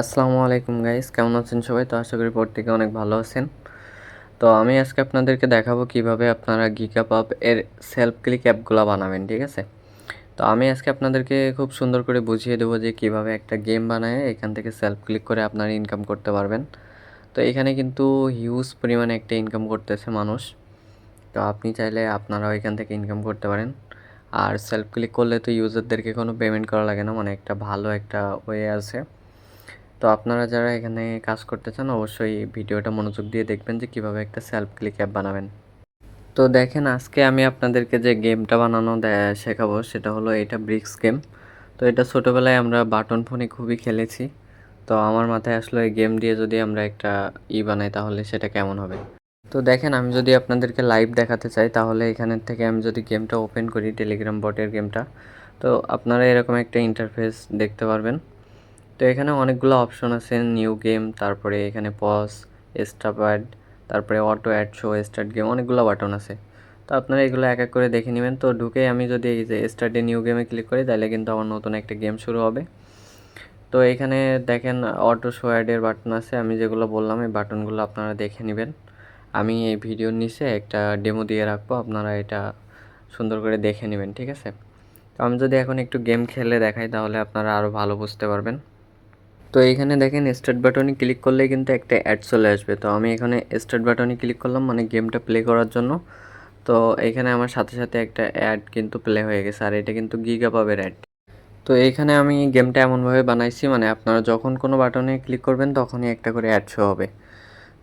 আসসালামু আলাইকুম গাইস, কেমন আছেন সবাই? তো আশা করি প্রত্যেকে অনেক ভালো আছেন। তো আমি আজকে আপনাদেরকে দেখাবো কীভাবে আপনারা গিকাপাপ এর সেলফ ক্লিক অ্যাপগুলো বানাবেন, ঠিক আছে? তো আমি আজকে আপনাদেরকে খুব সুন্দর করে বুঝিয়ে দেবো যে কীভাবে একটা গেম বানায়, এখান থেকে সেলফ ক্লিক করে আপনারা ইনকাম করতে পারবেন। তো এখানে কিন্তু হিউজ পরিমাণে একটা ইনকাম করতেছে মানুষ। তো আপনি চাইলে আপনারাও এখান থেকে ইনকাম করতে পারেন। আর সেলফ ক্লিক করলে তো ইউজারদেরকে কোনো পেমেন্ট করা লাগে না মানে একটা ভালো একটা ওয়ে আছে। তো আপনারা যারা এখানে কাজ করতে চান, অবশ্যই ভিডিওটা মনোযোগ দিয়ে দেখবেন যে কীভাবে একটা সেলফ ক্লিক অ্যাপ বানাবেন। তো দেখেন, আজকে আমি আপনাদেরকে যে গেমটা বানানো শেখাবো, সেটা হলো এটা ব্রিক্স গেম তো এটা ছোটোবেলায় আমরা বাটন ফোনে খুবই খেলেছি। তো আমার মাথায় আসলো এই গেম দিয়ে যদি আমরা একটা ই বানাই, তাহলে সেটা কেমন হবে? তো দেখেন, আমি যদি আপনাদেরকে লাইভ দেখাতে চাই, তাহলে এখানের থেকে আমি যদি গেমটা ওপেন করি টেলিগ্রাম বটের গেমটা তো আপনারা এরকম একটা ইন্টারফেস দেখতে পারবেন। তো এখানে অনেকগুলো অপশন আছে নিউ গেম তারপরে এখানে পজ স্টাপ অ্যাড তারপরে auto add show start game অনেকগুলো বাটন আছে। তো আপনারা এগুলো এক এক করে দেখে নেবেন। তো ঢুকে আমি যদি এই যে স্টার্টে নিউ গেমে ক্লিক করি, তাহলে কিন্তু আমার নতুন একটা গেম শুরু হবে। তো এখানে দেখেন অটো শো অ্যাডের বাটন আছে। আমি যেগুলো বললাম, এই বাটনগুলো আপনারা দেখে নেবেন। আমি এই ভিডিওর নিচে একটা ডেমো দিয়ে রাখব। আপনারা এটা সুন্দর করে দেখে নেবেন, ঠিক আছে? তো আমি যদি এখন একটু গেম খেলে দেখাই, তাহলে আপনারা আরও ভালো বুঝতে পারবেন। তো এখানে দেখেন স্টার্ট বাটনে ক্লিক করলে কিন্তু একটা অ্যাড চলে আসবে। তো আমি এখানে স্টার্ট বাটনে ক্লিক করলাম মানে গেমটা প্লে করার জন্য। তো এখানে আমার সাথে সাথে একটা অ্যাড কিন্তু প্লে হয়ে গেছে, আর এটা কিন্তু গিগা পাবের অ্যাড তো এইখানে আমি গেমটা এমনভাবে বানাইছি মানে আপনারা যখন কোনো বাটনে ক্লিক করবেন, তখনই একটা করে অ্যাড শো হবে।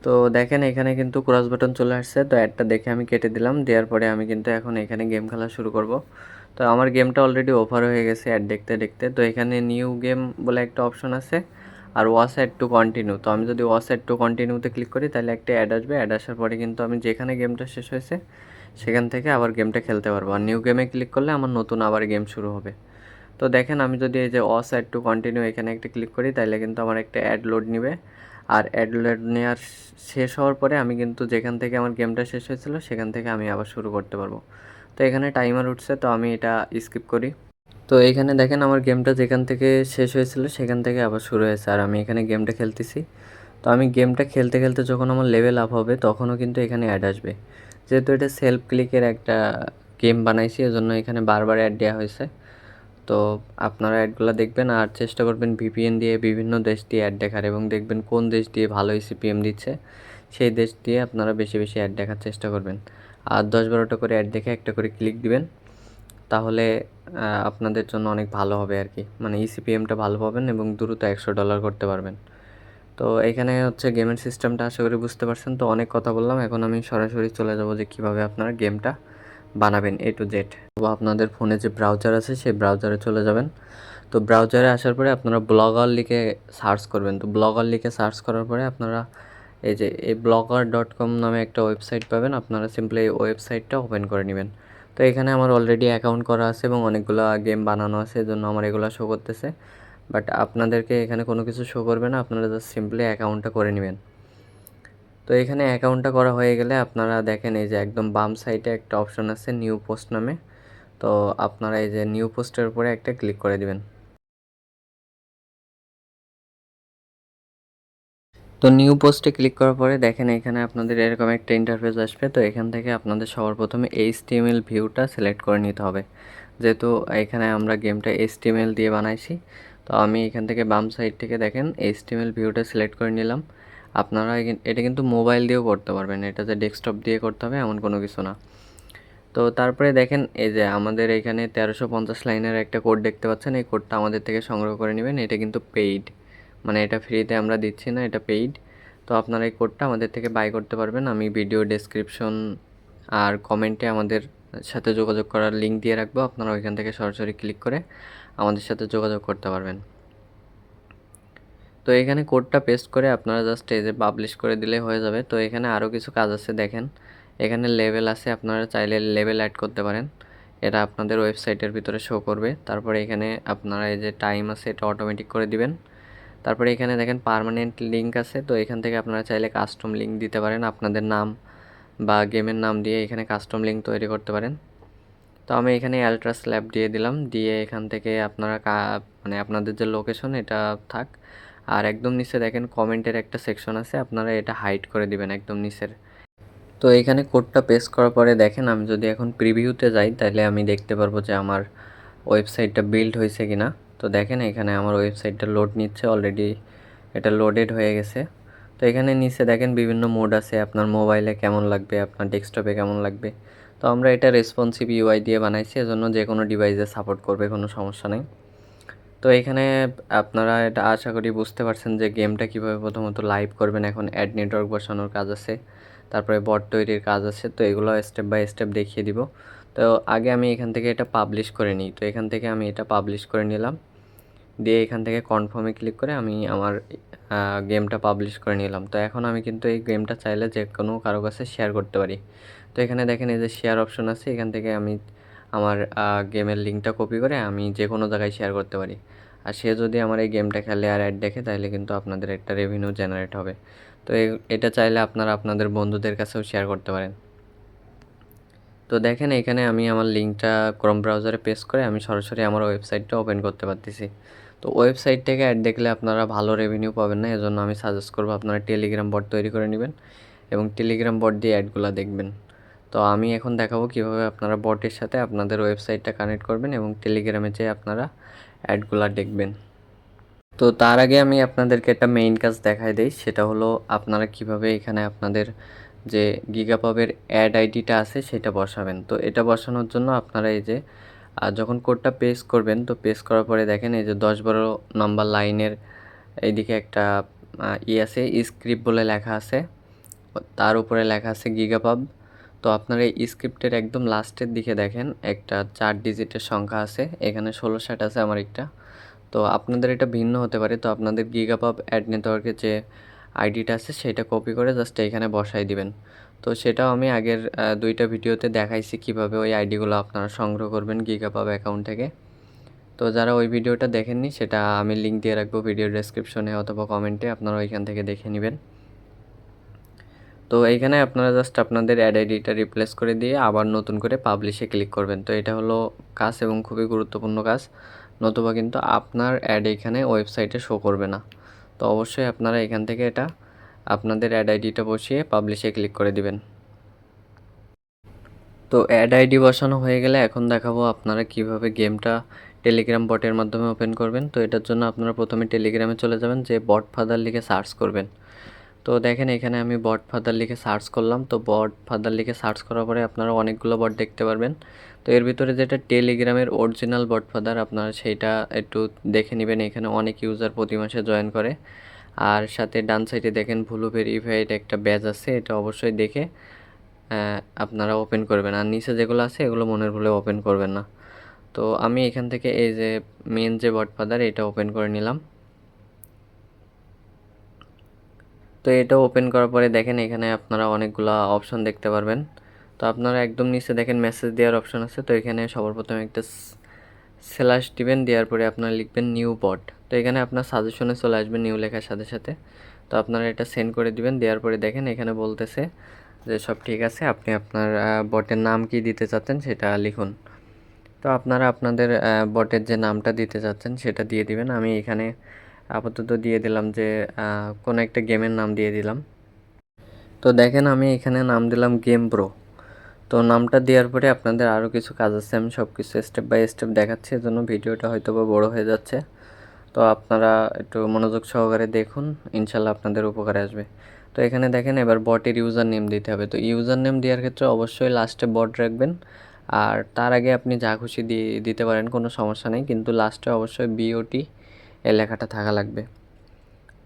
তো দেখেন এখানে কিন্তু ক্রস বাটন চলে আসছে, তো অ্যাডটা দেখে আমি কেটে দিলাম, দেওয়ার পরে আমি কিন্তু এখন এখানে গেম খেলা শুরু করব। তো আমার গেমটা অলরেডি ওভার হয়ে গেছে অ্যাড দেখতে দেখতে। তো এখানে নিউ গেম বলে একটা অপশন আছে আর ওয়াস অ্যাড টু কন্টিনিউ তো আমি যদি ওয়াস অ্যাড টু কন্টিনিউতে ক্লিক করি, তাহলে একটা অ্যাড আসবে। অ্যাড আসার পরে কিন্তু আমি যেখানে গেমটা শেষ হয়েছে, সেখান থেকে আবার গেমটা খেলতে পারব। আর নিউ গেমে ক্লিক করলে আমার নতুন আবার গেম শুরু হবে। তো দেখেন, আমি যদি এই যে ওয়াস অ্যাড টু কন্টিনিউ এখানে একটা ক্লিক করি, তাহলে কিন্তু আমার একটা অ্যাড লোড নেবে। আর অ্যাড লোড নেওয়ার শেষ হওয়ার পরে আমি কিন্তু যেখান থেকে আমার গেমটা শেষ হয়েছিল, সেখান থেকে আমি আবার শুরু করতে পারব। তো এখানে টাইমার উঠছে, তো আমি এটা স্কিপ করি। তো এখানে দেখেন আমার গেমটা যেখান থেকে শেষ হয়েছিল, সেখান থেকে আবার শুরু হয়েছে। আর আমি এখানে গেমটা খেলতেছি। তো আমি গেমটা খেলতে খেলতে যখন আমার লেভেল আপ হবে, তখনও কিন্তু এখানে অ্যাড আসবে। যেহেতু এটা সেলফ ক্লিকের একটা গেম বানাইছি, এজন্য এখানে বারবার অ্যাড দেওয়া হয়েছে। তো আপনারা অ্যাডগুলো দেখবেন, আর চেষ্টা করবেন ভিপিএন দিয়ে বিভিন্ন দেশ দিয়ে অ্যাড দেখার, এবং দেখবেন কোন দেশ দিয়ে ভালোই সিপিএম দিচ্ছে, সেই দেশ দিয়ে আপনারা বেশি বেশি অ্যাড দেখার চেষ্টা করবেন। আর দশ বারোটা করে অ্যাড দেখে একটা করে ক্লিক দিবেন। তাহলে আপনাদের জন্য অনেক ভালো হবে আর কি। মানে ইসিপিএমটা ভালো পাবেন এবং দ্রুত একশো ডলার করতে পারবেন। তো এখানে হচ্ছে গেমের সিস্টেমটা আশা করি বুঝতে পারছেন। তো অনেক কথা বললাম, এখন আমি সরাসরি চলে যাব যে কীভাবে আপনারা গেমটা বানাবেন এ টু জেড তো আপনাদের ফোনে যে ব্রাউজার আছে, সেই ব্রাউজারে চলে যাবেন। তো ব্রাউজারে আসার পরে আপনারা ব্লগার লিখে সার্চ করবেন। তো ব্লগার লিখে সার্চ করার পরে আপনারা এই যে, এই ব্লগার ডট কম নামে একটা ওয়েবসাইট পাবেন। আপনারা সিম্পলি এই ওয়েবসাইটটা ওপেন করে নেবেন। তো এখানে আমার অলরেডি অ্যাকাউন্ট করা আছে এবং অনেকগুলো গেম বানানো আছে এই জন্য আমার এগুলো শো করতেছে। বাট আপনাদেরকে এখানে কোনো কিছু শো করবে না, আপনারা জাস্ট সিম্পলি অ্যাকাউন্টটা করে নেবেন। তো এখানে অ্যাকাউন্টটা করা হয়ে গেলে আপনারা দেখেন এই যে একদম বাম সাইডে একটা অপশন আছে নিউ পোস্ট নামে। তো আপনারা এই যে নিউ পোস্টের উপরে একটা ক্লিক করে দিবেন। তো নিউ পোস্টে ক্লিক করার পরে দেখেন এখানে আপনাদের এরকম একটা ইন্টারফেস আসবে। তো এখান থেকে আপনাদের সবার প্রথমে এইচটিএমএল ভিউটা সিলেক্ট করে নিতে হবে। যেহেতু এখানে আমরা গেমটা এইচটিএমএল দিয়ে বানাইছি, তো আমি এখান থেকে বাম সাইড থেকে দেখেন এইচটিএমএল ভিউটা সিলেক্ট করে নিলাম। আপনারা এটা কিন্তু মোবাইল দিয়েও করতে পারবেন, এটা যে ডেস্কটপ দিয়ে করতে হবে এমন কোনো কিছু না। তো তারপরে দেখেন এই যে আমাদের এখানে তেরোশো পঞ্চাশ লাইনের একটা কোড দেখতে পাচ্ছেন, এই কোডটা আমাদের থেকে সংগ্রহ করে নেবেন, এটা কিন্তু পেইড মানে এটা ফ্রিতে আমরা দিচ্ছি না, এটা পেইড তো আপনারা এই কোডটা আমাদের থেকে বাই করতে পারবেন। আমি ভিডিও ডেসক্রিপশন আর কমেন্টে আমাদের সাথে যোগাযোগ করার লিঙ্ক দিয়ে রাখব। আপনারা ওইখান থেকে সরাসরি ক্লিক করে আমাদের সাথে যোগাযোগ করতে পারবেন। তো এখানে কোডটা পেস্ট করে আপনারা জাস্ট এই যে পাবলিশ করে দিলে হয়ে যাবে। তো এখানে আরও কিছু কাজ আছে, দেখেন। এখানে লেভেল আছে, আপনারা চাইলে লেভেল অ্যাড করতে পারেন। এটা আপনাদের ওয়েবসাইটের ভিতরে শো করবে। তারপরে এখানে আপনারা এই যে টাইম আছে, এটা অটোমেটিক করে দিবেন। তারপরে এখানে দেখেন পার্মানেন্ট লিঙ্ক আছে, তো এখান থেকে আপনারা চাইলে কাস্টম লিঙ্ক দিতে পারেন আপনাদের নাম বা গেমের নাম দিয়ে এখানে কাস্টম লিঙ্ক তৈরি করতে পারেন। তো আমি এখানে অ্যালট্রা স্ল্যাব দিয়ে দিলাম, দিয়ে এখান থেকে আপনারা মানে আপনাদের যে লোকেশন এটা থাক। আর একদম নিচে দেখেন কমেন্টের একটা সেকশন আছে, আপনারা এটা হাইড করে দিবেন একদম নিচের। তো এখানে কোডটা পেস্ট করার পরে দেখেন আমি যদি এখন প্রিভিউতে যাই, তাহলে আমি দেখতে পারব যে আমার ওয়েবসাইটটা বিল্ড হয়েছে কি না তো দেখেন এখানে আমার ওয়েবসাইটটা লোড নিচ্ছে অলরেডি এটা লোডেড হয়ে গেছে। তো এখানে নিচে দেখেন বিভিন্ন মোড আছে, আপনার মোবাইলে কেমন লাগবে, আপনার ডেস্কটপে কেমন লাগবে। তো আমরা এটা রেসপন্সিভ ইউআই দিয়ে বানাইছি, এজন্য যে কোনো ডিভাইসে সাপোর্ট করবে, কোনো সমস্যা নেই। তো এখানে আপনারা এটা আশা করি বুঝতে পারছেন যে গেমটা কীভাবে প্রথমত লাইভ করবেন। এখন অ্যাড নেটওয়ার্ক বসানোর কাজ আছে, তারপরে বট তৈরির কাজ আছে, তো এগুলো স্টেপ বাই স্টেপ দেখিয়ে দিব। তো আগে আমি এখান থেকে এটা পাবলিশ করে নিই। তো এখান থেকে আমি এটা পাবলিশ করে নিলাম। দিয়ে এখান থেকে কনফার্মে ক্লিক করে আমি আমার গেমটা পাবলিশ করে নিলাম। তো এখন আমি কিন্তু এই গেমটা চাইলে যে কোনো কারও কাছে শেয়ার করতে পারি। তো এখানে দেখেন এই যে শেয়ার অপশন আছে, এখান থেকে আমি আমার গেমের লিঙ্কটা কপি করে আমি যে কোনো জায়গায় শেয়ার করতে পারি। আর সে যদি আমার এই গেমটা খেলে আর অ্যাড দেখে, তাহলে কিন্তু আপনাদের একটা রেভিনিউ জেনারেট হবে। তো এটা চাইলে আপনারা আপনাদের বন্ধুদের কাছেও শেয়ার করতে পারেন। তো দেখেন এখানে আমি আমার লিঙ্কটা ক্রোম ব্রাউজারে পেস্ট করে আমি সরাসরি আমার ওয়েবসাইটটা ওপেন করতে পারতেছি। তো ওয়েবসাইট থেকে অ্যাড দেখলে আপনারা ভালো রেভিনিউ পাবেন না, এজন্য আমি সাজেস্ট করব আপনারা টেলিগ্রাম বট তৈরি করে নেবেন এবং টেলিগ্রাম বট দিয়ে অ্যাডগুলো দেখবেন। তো আমি এখন দেখাবো কীভাবে আপনারা বটের সাথে আপনাদের ওয়েবসাইটটা কানেক্ট করবেন এবং টেলিগ্রামে যেয়ে আপনারা অ্যাডগুলো দেখবেন। তো তার আগে আমি আপনাদেরকে একটা মেইন কাজ দেখাই দিই, সেটা হলো আপনারা কীভাবে এখানে আপনাদের যে গিগাপবের অ্যাড আইডিটা আছে, সেটা বসাবেন। তো এটা বসানোর জন্য আপনারা এই যে যখন কোডটা পেস্ট করবেন, তো পেস্ট করার পরে দেখেন এই যে দশ বারো নম্বর লাইনের এইদিকে একটা ই আছে স্ক্রিপ্ট বলে লেখা আছে। তার উপরে লেখা আছে গিগাপাব তো আপনারা এই স্ক্রিপ্টের একদম লাস্টের দিকে দেখেন, একটা চার ডিজিটের সংখ্যা আছে, এখানে ষোলো ষাট আছে আমার একটা। তো আপনাদের এটা ভিন্ন হতে পারে, তো আপনাদের গিগাপাব অ্যাড নেটওয়ার্কের যে আইডিটা আছে, সেটা কপি করে জাস্ট এখানে বসাই দিবেন। তো সেটাও আমি আগের দুইটা ভিডিওতে দেখাইছি কীভাবে ওই আইডিগুলো আপনারা সংগ্রহ করবেন গিগাপাব অ্যাকাউন্ট থেকে। তো যারা ওই ভিডিওটা দেখেননি, সেটা আমি লিঙ্ক দিয়ে রাখব ভিডিও ডেসক্রিপশনে অথবা কমেন্টে আপনারা ওইখান থেকে দেখে নেবেন। তো এইখানে আপনারা জাস্ট আপনাদের অ্যাড আইডিটা রিপ্লেস করে দিয়ে আবার নতুন করে পাবলিশে ক্লিক করবেন। তো এটা হলো কাজ এবং খুবই গুরুত্বপূর্ণ কাজ। নতুবা কিন্তু আপনার অ্যাড এখানে ওয়েবসাইটে শো করবে না। তো অবশ্যই আপনারা এখান থেকে এটা আপনাদের অ্যাড আইডিটা বসিয়ে পাবলিশে ক্লিক করে দিবেন। তো অ্যাড আইডি বসানো হয়ে গেলে এখন দেখাবো আপনারা কীভাবে গেমটা টেলিগ্রাম বটের মাধ্যমে ওপেন করবেন। তো এটার জন্য আপনারা প্রথমে টেলিগ্রামে চলে যাবেন, যে বট ফাদার লিখে সার্চ করবেন। তো দেখেন এখানে আমি বট ফাদার লিখে সার্চ করলাম। তো বট ফাদার লিখে সার্চ করার পরে আপনারা অনেকগুলো বট দেখতে পারবেন। তো এর ভিতরে যেটা টেলিগ্রামের অরিজিনাল বট ফাদার আপনারা সেইটা একটু দেখে নেবেন। এখানে অনেক ইউজার প্রতি মাসে জয়েন করে। আর সাথে ডান সাইডে দেখেন ভুলু ভেরিফাইড একটা ব্যাজ আছে, এটা অবশ্যই দেখে আপনারা ওপেন করবেন। আর নিচে যেগুলো আছে, এগুলো মনের ভুলে ওপেন করবেন না। তো আমি এখান থেকে এই যে মেন যে বট ফাদার, এটা ওপেন করে নিলাম। তো এটা ওপেন করার পরে দেখেন, এখানে আপনারা অনেকগুলো অপশন দেখতে পারবেন। তো আপনারা একদম নিচে দেখেন মেসেজ দেওয়ার অপশন আছে, তো এখানে সবার প্রথমে একটা স্ল্যাশ দিবেন, দেওয়ার পরে আপনারা লিখবেন নিউ বট তো এখানে আপনার সাজেশনে চলে আসবে নিউ লেখার সাথে সাথে। তো আপনারা এটা সেন্ড করে দিবেন, দেওয়ার পরে দেখেন এখানে বলতেছে যে সব ঠিক আছে, আপনি আপনার বটের নাম কি দিতে চাচ্ছেন সেটা লিখুন। তো আপনারা আপনাদের বটের যে নামটা দিতে চাচ্ছেন সেটা দিয়ে দিবেন। আমি এখানে আপাতত দিয়ে দিলাম যে কোনো একটা গেমের নাম দিয়ে দিলাম। তো দেখেন আমি এখানে নাম দিলাম গেম প্রো তো নামটা দেওয়ার পরে আপনাদের আরও কিছু কাজ আছে, আমি সব কিছু স্টেপ বাই স্টেপ দেখাচ্ছি, এজন্য ভিডিওটা হয়তো বা বড়ো হয়ে যাচ্ছে। তো আপনারা একটু মনোযোগ সহকারে দেখুন, ইনশাল্লাহ আপনাদের উপকারে আসবে। তো এখানে দেখেন, এবার বটের ইউজার নেম দিতে হবে। তো ইউজার নেম দেওয়ার ক্ষেত্রে অবশ্যই লাস্টে বট রাখবেন। আর তার আগে আপনি যা খুশি দিয়ে দিতে পারেন, কোনো সমস্যা নেই। কিন্তু লাস্টে অবশ্যই বিওটি এই লেখাটা থাকা লাগবে।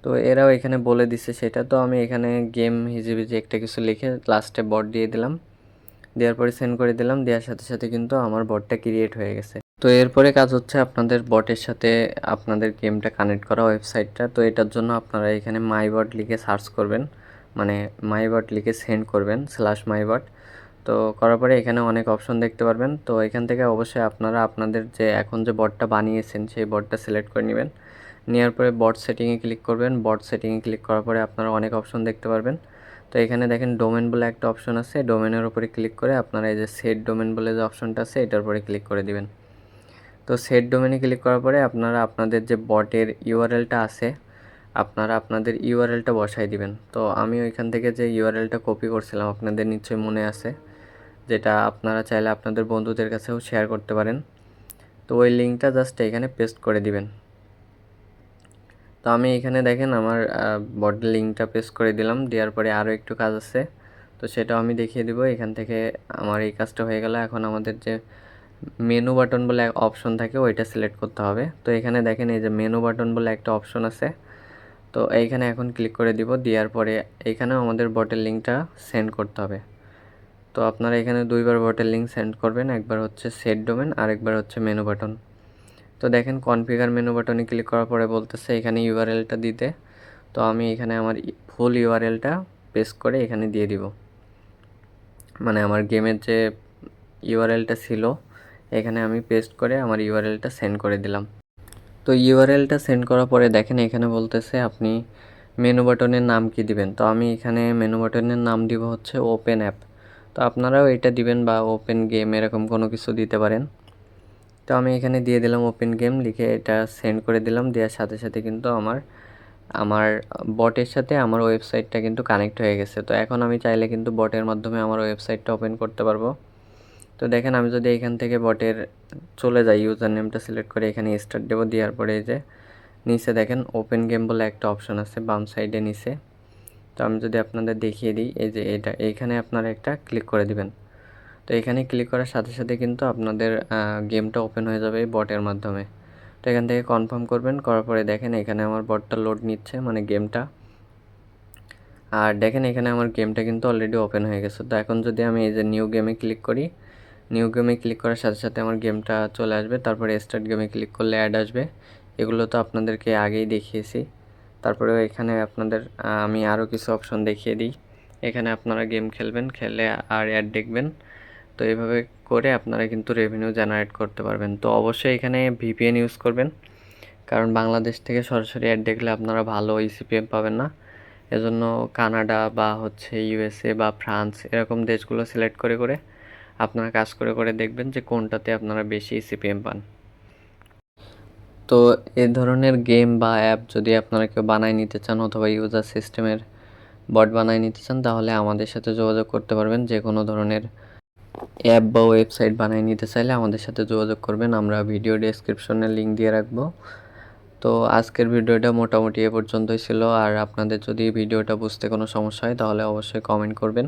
তো এরাও এখানে বলে দিছে সেটা। তো আমি এখানে গেম হিসেবে যে একটা কিছু লিখে লাস্টে বট দিয়ে দিলাম। দেওয়ার পরে সেন্ড করে দিলাম। দেওয়ার সাথে সাথে কিন্তু আমার বটটা ক্রিয়েট হয়ে গেছে। তো এরপরে কাজ হচ্ছে আপনাদের বটের সাথে আপনাদের গেমটা কানেক্ট করা ওয়েবসাইটটা তো এটার জন্য আপনারা এখানে মাই বট লিখে সার্চ করবেন। মানে মাই বট লিখে সেন্ড করবেন স্ল্যাশ মাই বট তো করার পরে এখানে অনেক অপশন দেখতে পারবেন। তো এখান থেকে অবশ্যই আপনারা আপনাদের যে এখন যে বটটা বানিয়েছেন, সেই বটটা সিলেক্ট করে নেবেন। নেওয়ার পরে বট সেটিংয়ে ক্লিক করবেন। বট সেটিংয়ে ক্লিক করার পরে আপনারা অনেক অপশন দেখতে পারবেন। তো এখানে দেখেন ডোমেন বলে একটা অপশন আছে। ডোমেনের উপরে ক্লিক করে আপনারা এই যে সেট ডোমেন বলে যে অপশনটা আছে, এটার উপরে ক্লিক করে দিবেন। তো সেট ডোমেনে ক্লিক করার পরে আপনারা আপনাদের যে বটের ইউআরএলটা আছে, আপনারা আপনাদের ইউআরএলটা বসাই দিবেন। তো আমি ওইখান থেকে যে ইউআরএলটা কপি করছিলাম, আপনাদের নিশ্চয়ই মনে আছে, যেটা আপনারা চাইলে আপনাদের বন্ধুদের কাছেও শেয়ার করতে পারেন। তো ওই লিঙ্কটা জাস্ট এখানে পেস্ট করে দিবেন। তো আমি এখানে দেখেন আমার বডি লিঙ্কটা পেস্ট করে দিলাম, দেওয়ার পরে আরও একটু কাজ আছে। তো সেটাও আমি দেখিয়ে দিব, এখান থেকে আমার এই কাজটা হয়ে গেল। এখন আমাদের যে মেনু বাটন বলে অপশন থাকে, ওইটা সিলেক্ট করতে হবে। তো এখানে দেখেন এই যে মেনু বাটন বলে একটা অপশন আছে। তো এইখানে এখন ক্লিক করে দিব, দেওয়ার পরে এইখানেও আমাদের বটের লিঙ্কটা সেন্ড করতে হবে। তো আপনারা এখানে দুইবার বটের লিঙ্ক সেন্ড করবেন, একবার হচ্ছে সেট ডোমেন আর একবার হচ্ছে মেনু বাটন তো দেখেন কনফিগার মেনু বাটনে ক্লিক করার পরে বলতেছে এখানে ইউআরএলটা দিতে। তো আমি এখানে আমার ফুল ইউআরএলটা পেস্ট করে এখানে দিয়ে দিব। মানে আমার গেমের যে ইউআরএলটা ছিল এখানে আমি পেস্ট করে আমার ইউআরএলটা সেন্ড করে দিলাম। তো ইউআরএলটা সেন্ড করার পরে দেখেন এখানে বলতেছে আপনি মেনু বাটনের নাম কি দিবেন? তো আমি এখানে মেনু বাটনের নাম দিব হচ্ছে ওপেন অ্যাপ তো আপনারাও এটা দিবেন বা ওপেন গেম এরকম কোনো কিছু দিতে পারেন। তো আমি এখানে দিয়ে দিলাম ওপেন গেম লিখে এটা সেন্ড করে দিলাম। দেওয়ার সাথে সাথে কিন্তু আমার আমার বটের সাথে আমার ওয়েবসাইটটা কিন্তু কানেক্ট হয়ে গেছে। তো এখন আমি চাইলে কিন্তু বটের মাধ্যমে আমার ওয়েবসাইটটা ওপেন করতে পারব। তো দেখেন আমি যদি এখান থেকে বটের চলে যাই ইউজার নেমটা সিলেক্ট করে এখানে স্টার্ট দেবো, দেওয়ার পরে এই যে নিচে দেখেন ওপেন গেম বলে একটা অপশন আছে, বাম সাইডে নিচে। তো আমি যদি আপনাদের দেখিয়ে দিই, এই যে এটা এইখানে আপনারা একটা ক্লিক করে দিবেন। তো এখানে ক্লিক করার সাথে সাথে কিন্তু আপনাদের গেমটা ওপেন হয়ে যাবে এই বটের মাধ্যমে। তো এখান থেকে কনফার্ম করবেন, করার পরে দেখেন এখানে আমার বটটা লোড নিচ্ছে মানে গেমটা আর দেখেন এখানে আমার গেমটা কিন্তু অলরেডি ওপেন হয়ে গেছে। তো এখন যদি আমি এই যে নিউ গেমে ক্লিক করি নিউ গেমে ক্লিক করার সাথে সাথে আমার গেমটা চলে আসবে। তারপরে স্টার্ট গেমে ক্লিক করলে অ্যাড আসবে। এগুলো তো আপনাদেরকে আগেই দেখিয়েছি। তারপরে এখানে আপনাদের আমি আরও কিছু অপশন দেখিয়ে দিই। এখানে আপনারা গেম খেলবেন, খেলে আর অ্যাড দেখবেন। তো এইভাবে করে আপনারা কিন্তু রেভিনিউ জেনারেট করতে পারবেন। তো অবশ্যই এখানে ভিপিএন ইউজ করবেন। কারণ বাংলাদেশ থেকে সরাসরি অ্যাড দেখলে আপনারা ভালো ইসিপিএম পাবেন না। এজন্য কানাডা বা হচ্ছে ইউএসএ বা ফ্রান্স এরকম দেশগুলো সিলেক্ট করে করে আপনারা কাজ করে করে দেখবেন যে কোনটাতে আপনারা বেশি ইসিপিএম পান। তো এ ধরনের গেম বা অ্যাপ যদি আপনারা কেউ বানায় নিতে চান অথবা ইউজার সিস্টেমের বট বানায় নিতে চান, তাহলে আমাদের সাথে যোগাযোগ করতে পারবেন। যে কোনো ধরনের অ্যাপ বা ওয়েবসাইট বানিয়ে নিতে চাইলে আমাদের সাথে যোগাযোগ করবেন। আমরা ভিডিও ডেসক্রিপশনে লিঙ্ক দিয়ে রাখব। তো আজকের ভিডিওটা মোটামুটি এ পর্যন্তই ছিল। আর আপনাদের যদি ভিডিওটা বুঝতে কোনো সমস্যা হয়, তাহলে অবশ্যই কমেন্ট করবেন।